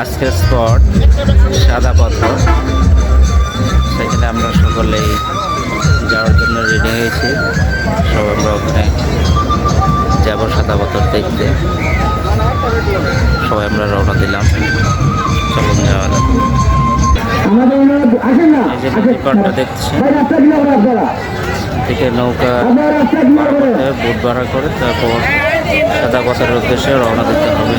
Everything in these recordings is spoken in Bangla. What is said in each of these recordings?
আজকের স্পট সাদা পাথর সেখানে আমরা সকলেই যাওয়ার জন্য রেডি হয়েছি। সব আমরা ওখানে যাব সাদা পাথর দেখতে। সবাই আমরা রওনা দিলাম। চলুন যাওয়া যাক। দেখছি। নৌকা বুট ভাড়া করে তারপর সাদা বছরের উদ্দেশ্যে রওনা দিতে হবে।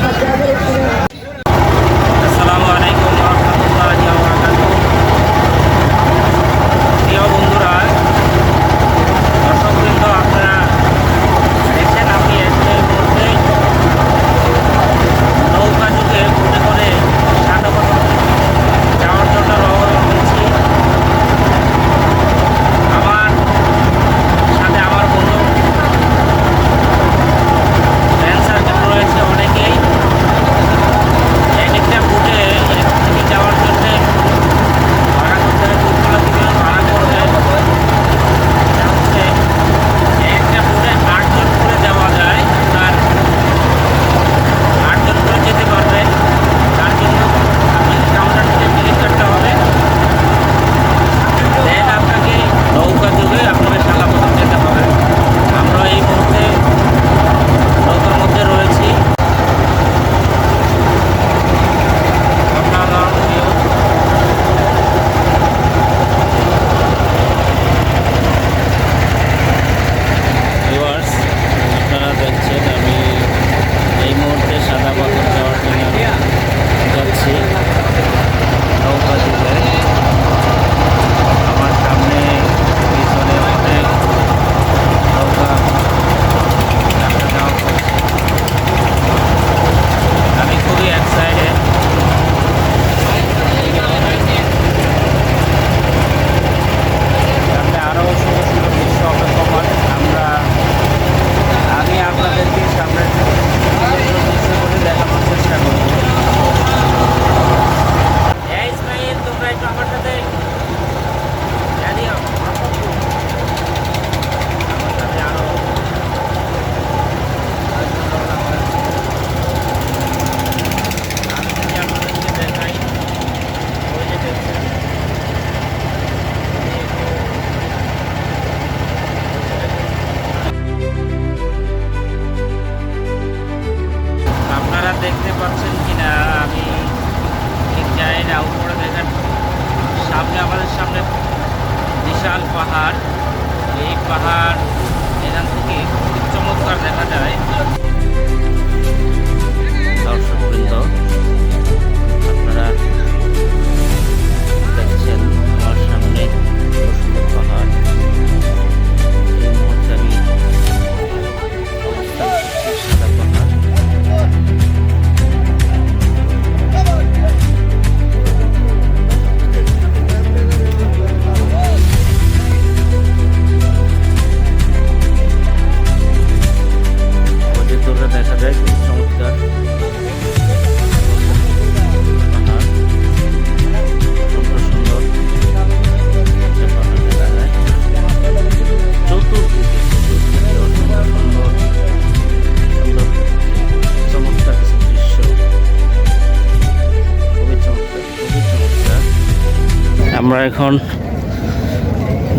আমরা এখন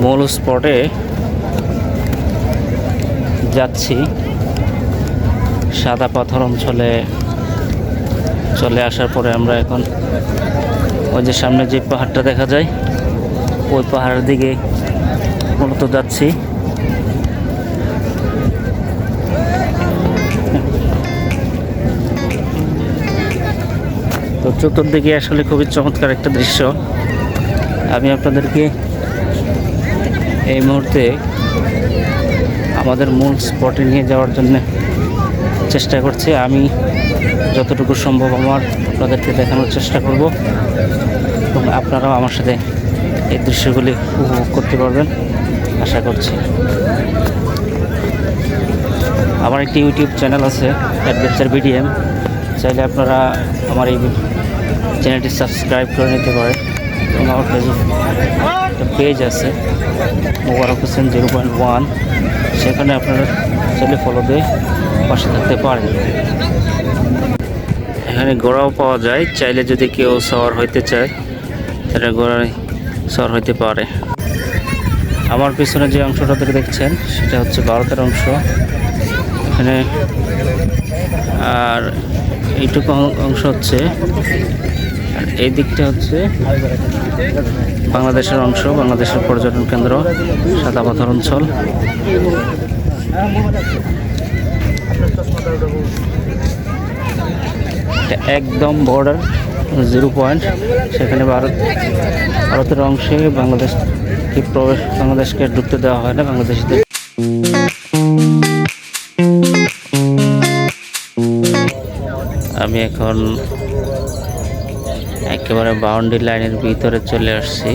মূল স্পটে যাচ্ছি। সাদা পাথর অঞ্চলে চলে আসার পরে আমরা এখন ওই যে সামনে যে পাহাড়টা দেখা যায়, ওই পাহাড়ের দিকে মূলত যাচ্ছি। তো চতুর্দিকে আসলে খুবই চমৎকার একটা দৃশ্য। আমি আপনাদেরকে এই মুহূর্তে আমাদের মূল স্পটে নিয়ে যাওয়ার জন্য চেষ্টা করছি। আমি যতটুকু সম্ভব আমার আপনাদেরকে দেখানোর চেষ্টা করব এবং আপনারাও আমার সাথে এই দৃশ্যগুলি উপভোগ করতে পারবেন, আশা করছি। আমার একটি ইউটিউব চ্যানেল আছে অ্যাডভেঞ্চার বিডিএম চাইলে আপনারা আমার এই চ্যানেলটি সাবস্ক্রাইব করে নিতে পারেন। আমার একটা পেজ আছে, Mobarak Hossain zero point one. সেখানে আপনারা চলে ফলো দিয়ে পাশে থাকতে পারেন। এখানে ঘোড়াও পাওয়া যায়, চাইলে যদি কেউ শহর হইতে চায় তাহলে ঘোড়ায় শহর হইতে পারে। আমার পিছনে যে অংশটা থেকে দেখছেন, সেটা হচ্ছে ভারতের অংশ। এখানে আর এইটুকু অংশ হচ্ছে এই দিকটা হচ্ছে বাংলাদেশের অংশ, বাংলাদেশের পর্যটন কেন্দ্র, সাদা পাথর অঞ্চল। একদম বর্ডার জিরো পয়েন্ট সেখানে ভারত, ভারতের অংশে বাংলাদেশকে প্রবেশ, বাংলাদেশকে ঢুকতে দেওয়া হয় না, বাংলাদেশিদের। আমি এখন একেবারে বাউন্ডারি লাইনের ভিতরে চলে আসছি।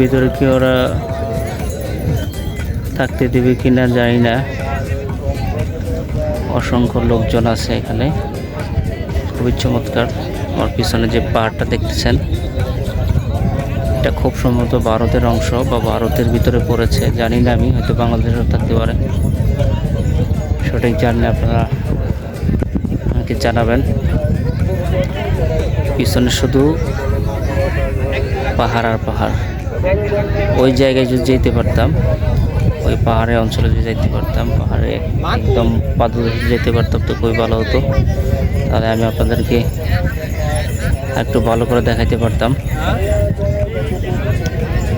ভিতরে কি ওরা থাকতে দেবে কিনা জানি না। অসংখ্য লোকজন আছে এখানে। খুবই চমৎকার। আমার পিছনে যে পাহাড়টা দেখতেছেন, এটা খুব সম্ভবত ভারতের অংশ বা ভারতের ভিতরে পড়েছে। জানি না আমি, হয়তো বাংলাদেশেও থাকতে পারে। সঠিক জানলে আপনারা আমাকে জানাবেন। পিছনে শুধু পাহাড় আর পাহাড়। ওই জায়গায় যদি যেতে পারতাম, ওই পাহাড়ে অঞ্চলে যদি যেতে পারতাম, পাহাড়ে একদম পাদদেশে যেতে পারতাম, তো খুবই ভালো হতো। তাহলে আমি আপনাদেরকে একটু ভালো করে দেখাইতে পারতাম।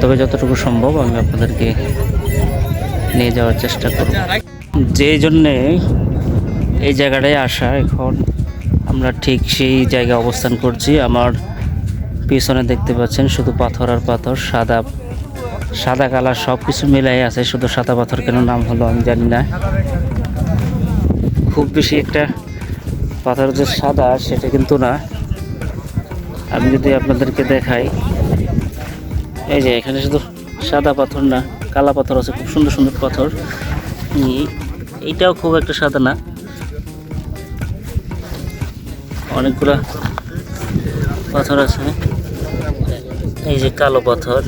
তবে যতটুকু সম্ভব আমি আপনাদেরকে নিয়ে যাওয়ার চেষ্টা করব। যে জন্যে এই জায়গাটায় আসা এখন। আমরা ঠিক সেই জায়গায় অবস্থান করছি। আমার পিছনে দেখতে পাচ্ছেন শুধু পাথর আর পাথর, সাদা সাদা কালার সব কিছু মিলাই আছে, শুধু সাদা পাথর কেন নাম হলো আমি জানি না। খুব বেশি একটা পাথর যে সাদা সেটা কিন্তু না। আমি যদি আপনাদেরকে দেখাই, এই যে এখানে শুধু সাদা পাথর না, কালা পাথর আছে, খুব সুন্দর সুন্দর পাথর। এইটাও খুব একটা সাদা না। অনেকগুলা পাথর আছে। এই যে কালো পাথর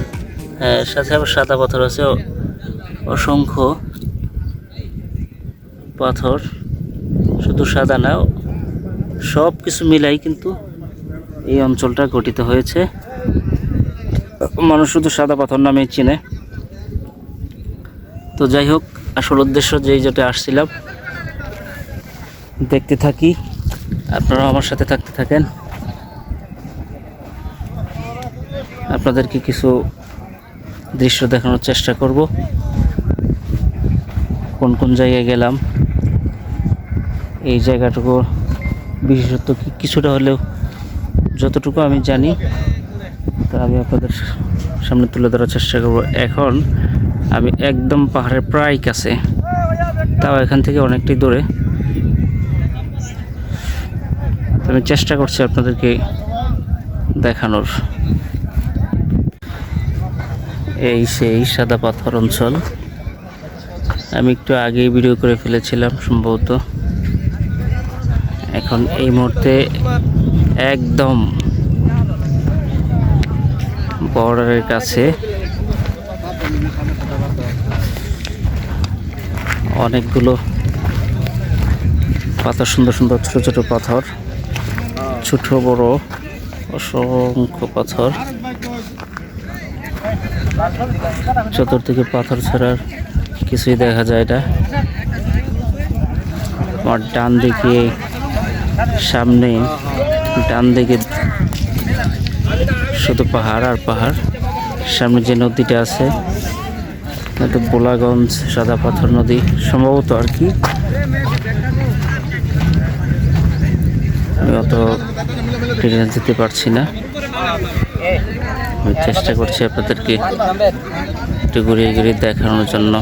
হ্যাঁ সাথে আবার সাদা পাথর আছে। অসংখ্য পাথর, শুধু সাদা না সব কিছু মিলাই কিন্তু এই অঞ্চলটা গঠিত হয়েছে। মানুষ শুধু সাদা পাথর নামে চিনে। তো যাই হোক, আসল উদ্দেশ্য যেই যেটা আসছিলাম, দেখতে থাকি। আপনারাও আমার সাথে থাকতে থাকেন। আপনাদেরকে কিছু দৃশ্য দেখানোর চেষ্টা করব। কোন কোন জায়গায় গেলাম, এই জায়গাটুকু বিশেষত কিছুটা হলেও যতটুকু আমি জানি, তা আমি আপনাদের সামনে তুলে ধরার চেষ্টা করব। এখন আমি একদম পাহাড়ের প্রায় কাছে, তাও এখান থেকে অনেকটাই দূরে তো আমি চেষ্টা করছি আপনাদেরকে দেখানোর। এই সেই সাদা পাথর অঞ্চল। আমি একটু আগেই ভিডিও করে ফেলেছিলাম সম্ভবত। এখন এই মুহূর্তে একদম বর্ডারের কাছে অনেকগুলো পাথর, সুন্দর সুন্দর ছোটো ছোটো পাথর। ছোট বড় অসংখ্য পাথর। চতুর্দিকে পাথর ছাড়ার কিছুই দেখা যায় এটা আমার ডান দিকে সামনে ডান দিকে শুধু পাহাড় আর পাহাড়। সামনে যে নদীটা আছে বোলাগঞ্জ সাদা পাথর নদী। সম্ভবত আর কি। অত ডিটেলস যেতে পারছি না। আমি চেষ্টা করছি আপনাদেরকে একটু ঘুরিয়ে ঘুরিয়ে দেখানোর জন্য।